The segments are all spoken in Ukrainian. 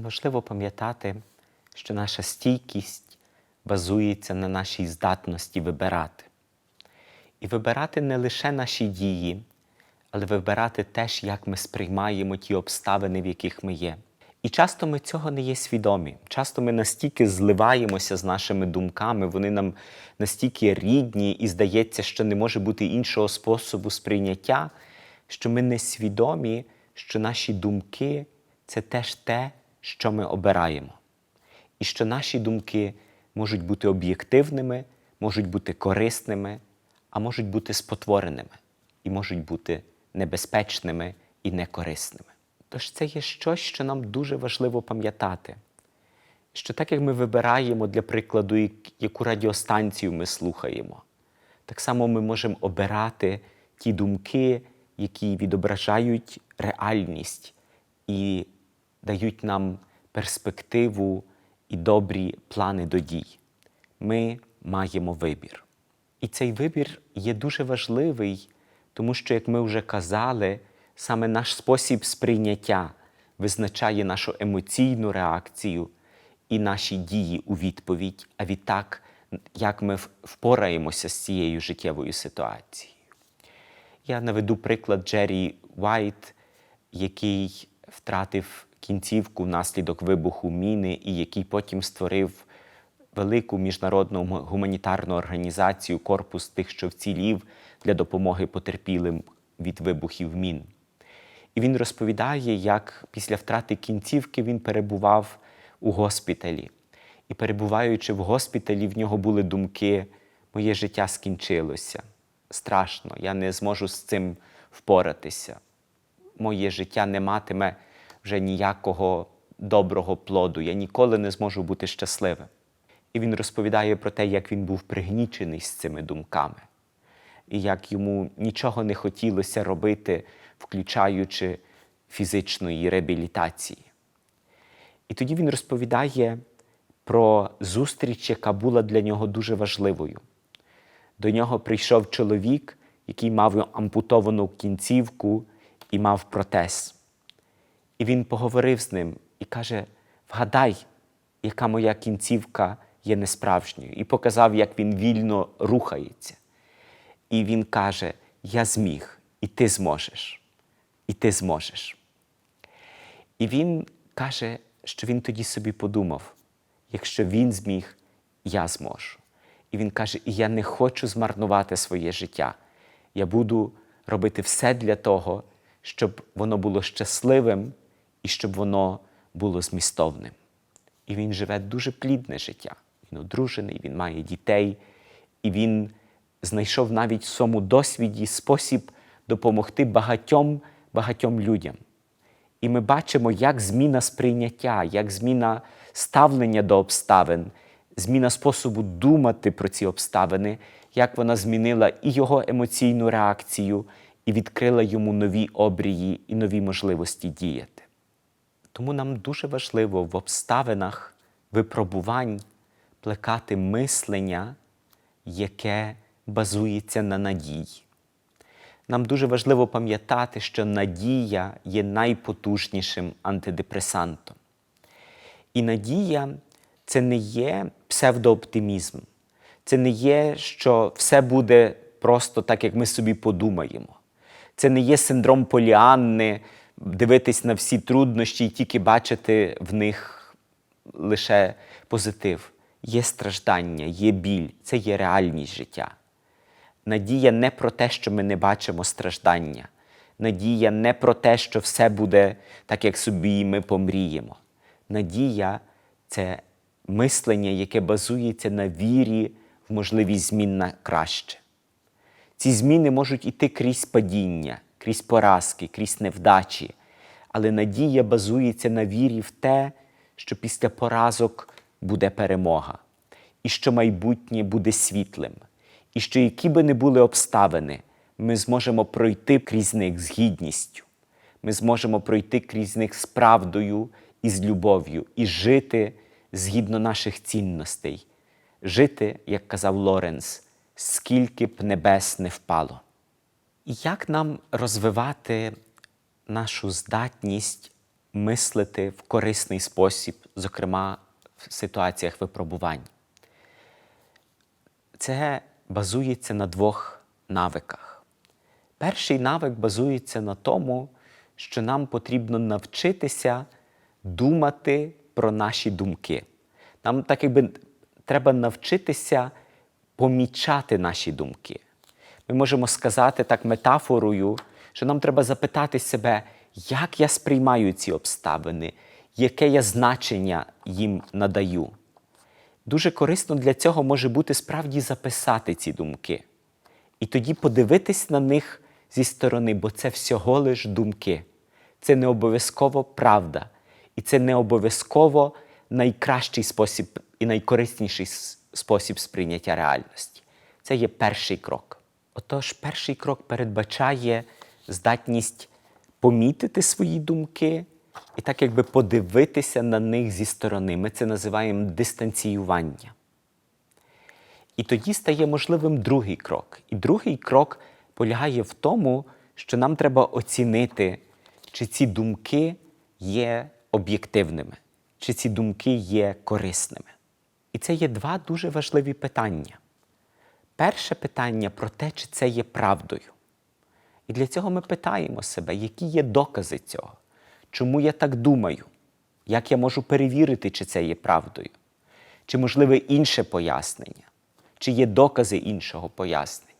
Нам важливо пам'ятати, що наша стійкість базується на нашій здатності вибирати. І вибирати не лише наші дії, але вибирати теж, як ми сприймаємо ті обставини, в яких ми є. І часто ми цього не є свідомі. Часто ми настільки зливаємося з нашими думками, вони нам настільки рідні, і здається, що не може бути іншого способу сприйняття, що ми не свідомі, що наші думки це теж те, що ми обираємо. І що наші думки можуть бути об'єктивними, можуть бути корисними, а можуть бути спотвореними і можуть бути небезпечними і некорисними. Тож це є щось, що нам дуже важливо пам'ятати. Що так як ми вибираємо, для прикладу, яку радіостанцію ми слухаємо, так само ми можемо обирати ті думки, які відображають реальність і дають нам перспективу і добрі плани до дій. Ми маємо вибір. І цей вибір є дуже важливий, тому що, як ми вже казали, саме наш спосіб сприйняття визначає нашу емоційну реакцію і наші дії у відповідь, а відтак, як ми впораємося з цією життєвою ситуацією. Я наведу приклад Джері Вайт, який втратив кінцівку внаслідок вибуху міни, і який потім створив велику міжнародну гуманітарну організацію Корпус тих, що вцілів для допомоги потерпілим від вибухів мін. І він розповідає, як після втрати кінцівки він перебував у госпіталі. І перебуваючи в госпіталі, в нього були думки: моє життя скінчилося. Страшно, я не зможу з цим впоратися. Моє життя не матиме вже ніякого доброго плоду. Я ніколи не зможу бути щасливим. І він розповідає про те, як він був пригнічений з цими думками, і як йому нічого не хотілося робити, включаючи фізичної реабілітації. І тоді він розповідає про зустріч, яка була для нього дуже важливою. До нього прийшов чоловік, який мав ампутовану кінцівку і мав протез. І він поговорив з ним і каже: Вгадай, яка моя кінцівка є несправжньою, і показав, як він вільно рухається. І він каже: Я зміг, і ти зможеш, і ти зможеш. І він каже, що він тоді собі подумав: якщо він зміг, я зможу. І він каже: І я не хочу змарнувати своє життя. Я буду робити все для того, щоб воно було щасливим і щоб воно було змістовним. І він живе дуже плідне життя. Він одружений, він має дітей, і він знайшов навіть в своєму досвіді спосіб допомогти багатьом багатьом людям. І ми бачимо, як зміна сприйняття, як зміна ставлення до обставин, зміна способу думати про ці обставини, як вона змінила і його емоційну реакцію, і відкрила йому нові обрії і нові можливості діяти. Тому нам дуже важливо в обставинах випробувань плекати мислення, яке базується на надії. Нам дуже важливо пам'ятати, що надія є найпотужнішим антидепресантом. І надія це не є псевдооптимізм, це не є, що все буде просто так, як ми собі подумаємо. Це не є синдром поліанни, дивитись на всі труднощі і тільки бачити в них лише позитив. Є страждання, є біль, це є реальність життя. Надія не про те, що ми не бачимо страждання. Надія не про те, що все буде так, як собі ми помріємо. Надія це мислення, яке базується на вірі в можливість змін на краще. Ці зміни можуть іти крізь падіння, крізь поразки, крізь невдачі. Але надія базується на вірі в те, що після поразок буде перемога, і що майбутнє буде світлим, і що які би не були обставини, ми зможемо пройти крізь них з гідністю. Ми зможемо пройти крізь них з правдою і з любов'ю, і жити згідно наших цінностей, жити, як казав Лоренс, скільки б небес не впало. І як нам розвивати нашу здатність мислити в корисний спосіб, зокрема в ситуаціях випробувань. Це базується на двох навиках. Перший навик базується на тому, що нам потрібно навчитися думати про наші думки. Нам так якби треба навчитися помічати наші думки. Ми можемо сказати так метафорою, що нам треба запитати себе, як я сприймаю ці обставини, яке я значення їм надаю. Дуже корисно для цього може бути справді записати ці думки. І тоді подивитись на них зі сторони, бо це всього лиш думки. Це не обов'язково правда. І це не обов'язково найкращий спосіб і найкорисніший спосіб сприйняття реальності. Це є перший крок. Отож, перший крок передбачає здатність помітити свої думки і так якби подивитися на них зі сторони. Ми це називаємо дистанціювання. І тоді стає можливим другий крок. І другий крок полягає в тому, що нам треба оцінити, чи ці думки є об'єктивними, чи ці думки є корисними. І це є два дуже важливі питання. Перше питання про те, чи це є правдою. І для цього ми питаємо себе, які є докази цього, чому я так думаю, як я можу перевірити, чи це є правдою, чи можливе інше пояснення, чи є докази іншого пояснення.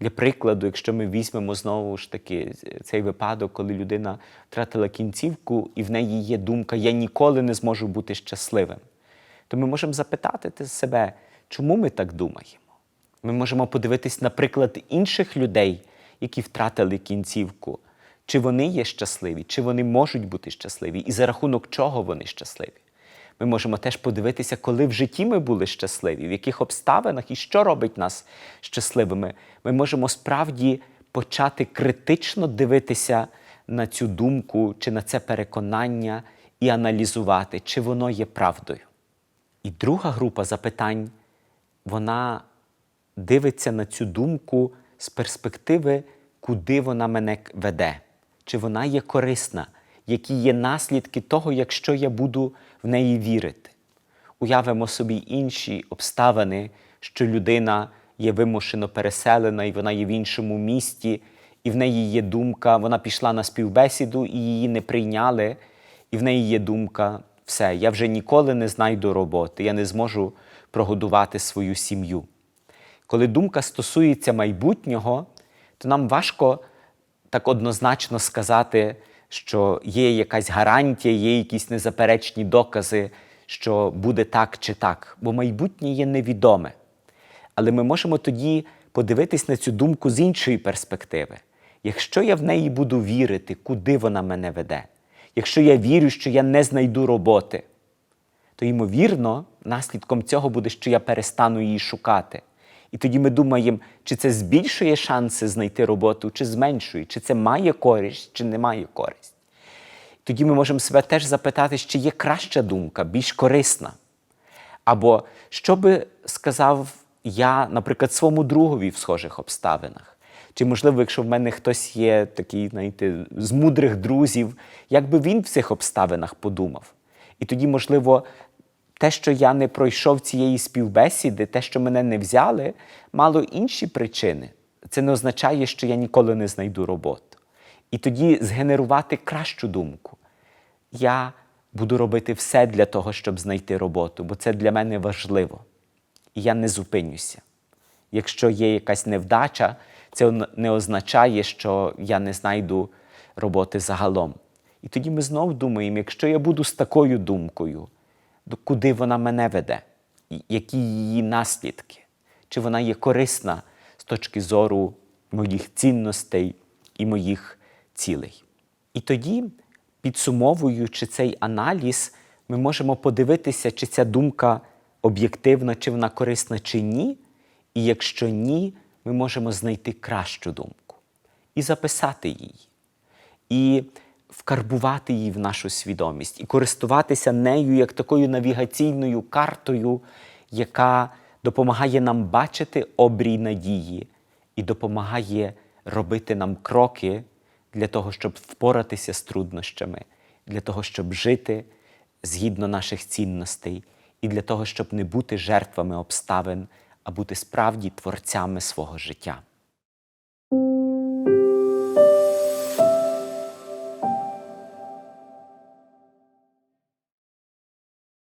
Для прикладу, якщо ми візьмемо знову ж таки цей випадок, коли людина втратила кінцівку, і в неї є думка Я ніколи не зможу бути щасливим, то ми можемо запитати себе, чому ми так думаємо. Ми можемо подивитись, наприклад, інших людей, які втратили кінцівку, чи вони є щасливі, чи вони можуть бути щасливі, і за рахунок чого вони щасливі. Ми можемо теж подивитися, коли в житті ми були щасливі, в яких обставинах і що робить нас щасливими. Ми можемо справді почати критично дивитися на цю думку чи на це переконання і аналізувати, чи воно є правдою. І друга група запитань, вона дивиться на цю думку з перспективи, куди вона мене веде, чи вона є корисна, які є наслідки того, якщо я буду в неї вірити. Уявимо собі інші обставини, що людина є вимушено переселена, і вона є в іншому місті, і в неї є думка, вона пішла на співбесіду, і її не прийняли, і в неї є думка, все, я вже ніколи не знайду роботи, я не зможу прогодувати свою сім'ю. Коли думка стосується майбутнього, то нам важко так однозначно сказати, що є якась гарантія, є якісь незаперечні докази, що буде так чи так, бо майбутнє є невідоме. Але ми можемо тоді подивитись на цю думку з іншої перспективи. Якщо я в неї буду вірити, куди вона мене веде, якщо я вірю, що я не знайду роботи, то ймовірно, наслідком цього буде, що я перестану її шукати. І тоді ми думаємо, чи це збільшує шанси знайти роботу, чи зменшує, чи це має користь, чи не має користь. Тоді ми можемо себе теж запитати, чи є краща думка, більш корисна. Або що би сказав я, наприклад, своєму другові в схожих обставинах? Чи, можливо, якщо в мене хтось є такий, знаєте, з мудрих друзів, як би він в цих обставинах подумав? І тоді, можливо, те, що я не пройшов цієї співбесіди, те, що мене не взяли, мало інші причини. Це не означає, що я ніколи не знайду роботу. І тоді згенерувати кращу думку. Я буду робити все для того, щоб знайти роботу, бо це для мене важливо. І я не зупинюся. Якщо є якась невдача, це не означає, що я не знайду роботи загалом. І тоді ми знову думаємо, якщо я буду з такою думкою, куди вона мене веде? Які її наслідки? Чи вона є корисна з точки зору моїх цінностей і моїх цілей? І тоді, підсумовуючи цей аналіз, ми можемо подивитися, чи ця думка об'єктивна, чи вона корисна, чи ні. І якщо ні, ми можемо знайти кращу думку і записати її, і вкарбувати її в нашу свідомість, і користуватися нею як такою навігаційною картою, яка допомагає нам бачити обрій надії і допомагає робити нам кроки для того, щоб впоратися з труднощами, для того, щоб жити згідно наших цінностей, і для того, щоб не бути жертвами обставин, а бути справді творцями свого життя.